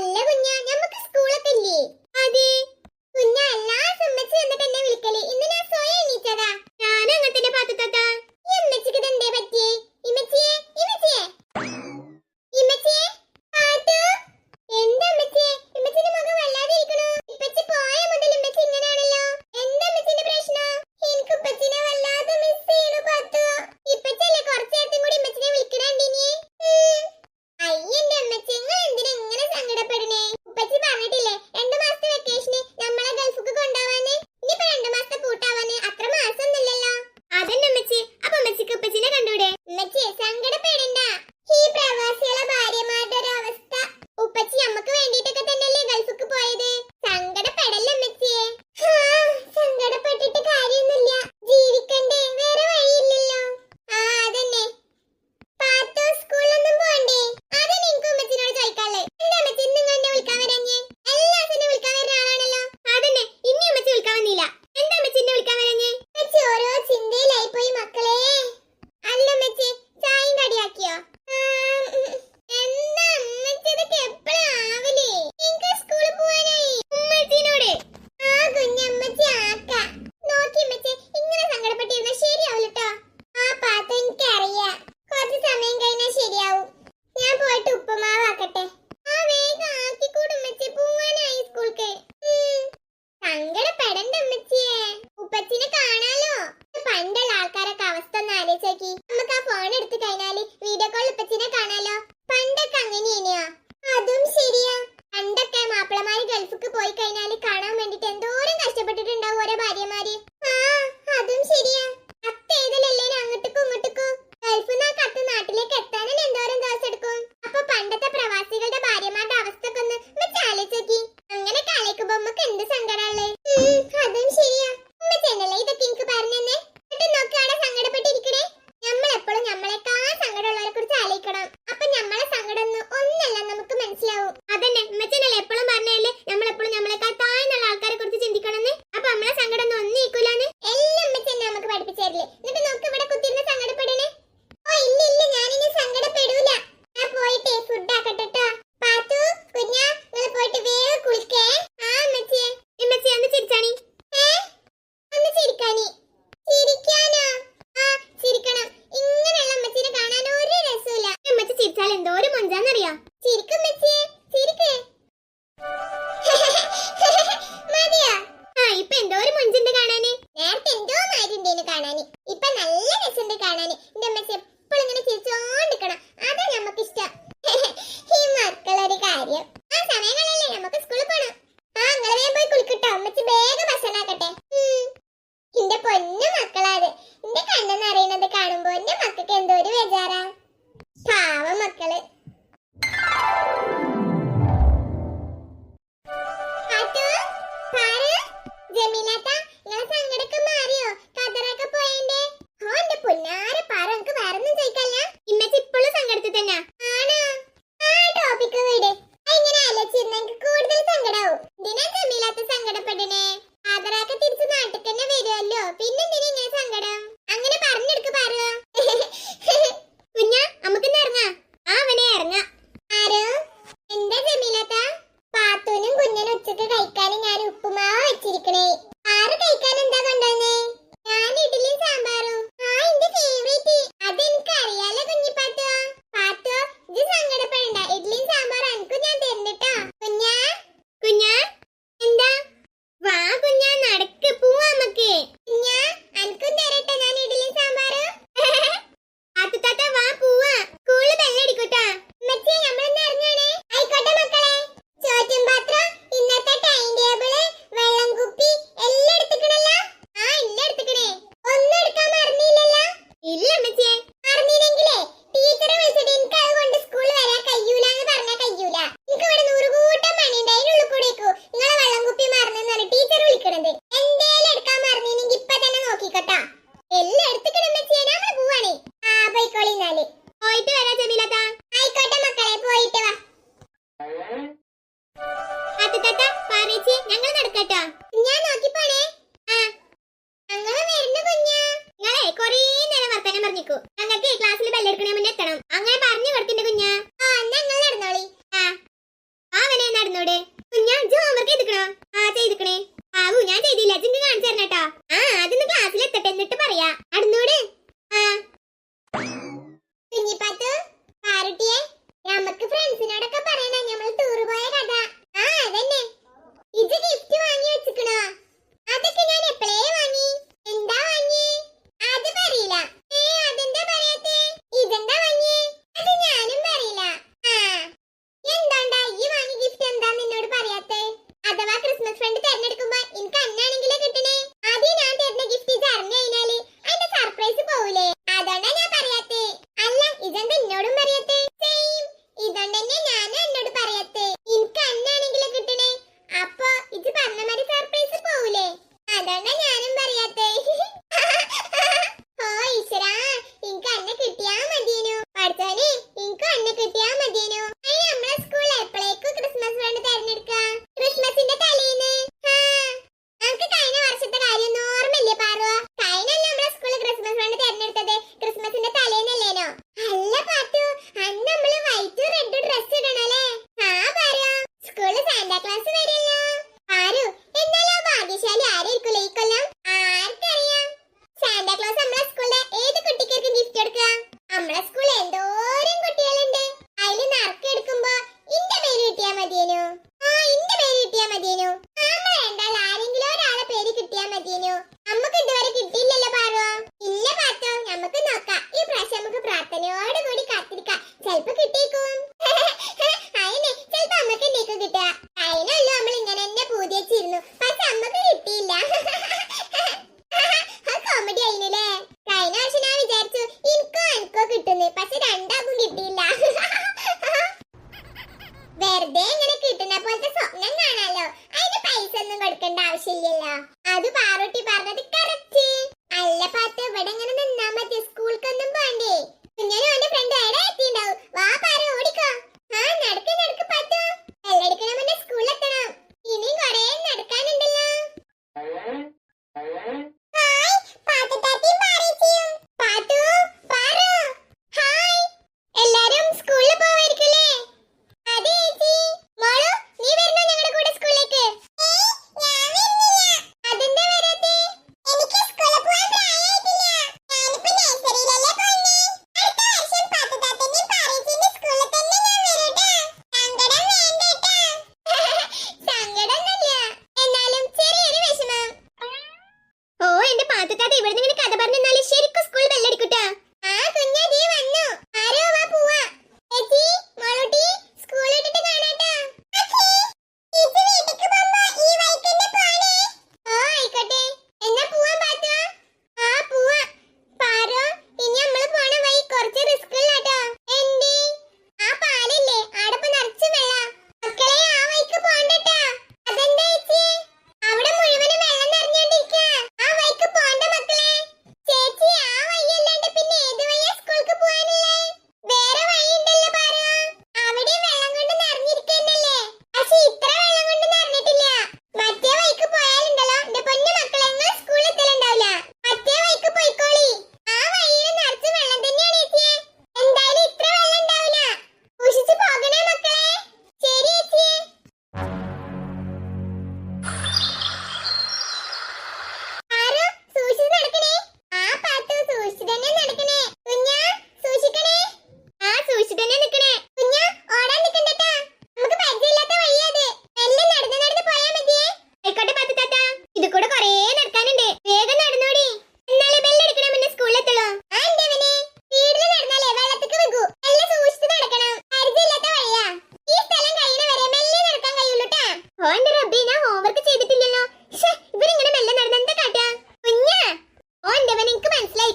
പറ്റി പറഞ്ഞിക്കൂ. ഞങ്ങൾക്ക് ക്ലാസ്സിൽ ബെല്ലെടുക്കണേ മുന്നേ എത്തണം. അങ്ങനെ പറഞ്ഞു കൊടുത്തിണ്ട് കുഞ്ഞ. ആ ഞങ്ങൾ നടന്നോളി. ആ. ആവനെ നടന്നോടെ. കുഞ്ഞാ ജോ ഹോംവർക്ക് ചെയ്തിക്കണോ ആ ചെയ്തിക്കണേ ആവു ഞാൻ ചെയ്തില്ല. ജിങ്ക് കാണിച്ചു തരണം കേട്ടോ ആ അതൊന്ന് ക്ലാസ്സിൽ എത്തട്ടെ എന്നിട്ട് പറയാ. നടന്നോടെ. ആ. കുഞ്ഞിപ്പാത്തു പാറുട്ടിയെ നമുക്ക് ഫ്രണ്ട്സിനോടൊക്കെ പറയണേ. നമ്മൾ ടൂർ പോയ കഥ.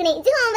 kena je